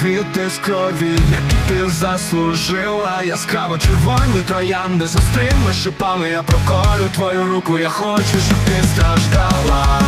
квіти з крові, які ти заслужила. Яскраво червоні троянди з острими шипами. Я проколю твою руку, я хочу, щоб ти страждала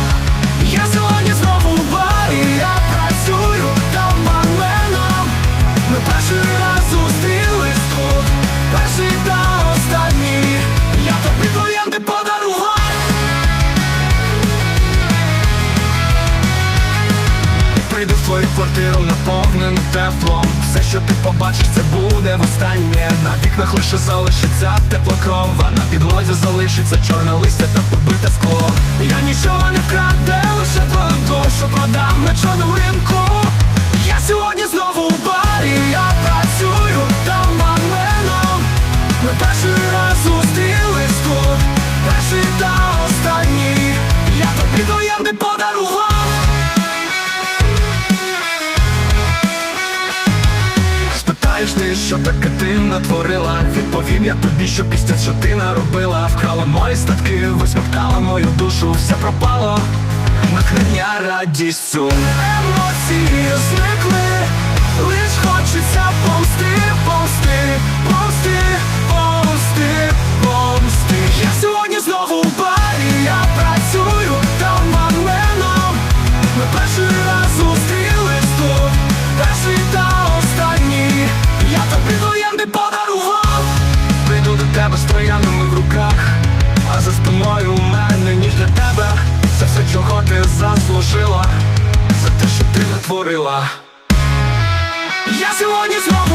Прийду в твою квартиру наповнену теплом. Все, що ти побачиш, це буде востаннє. На вікнах лише залишиться тепла крова на підлозі залишиться чорне листя та побите скло. Я нічого не вкраде, що таке ти натворила? Відповім я тобі, що пісня, що ти наробила. Вкрала мої статки, висмоктала мою душу, все пропало. Натхнення, радість, сум. Емоції зникли, що ти натворила. Я сьогодні знову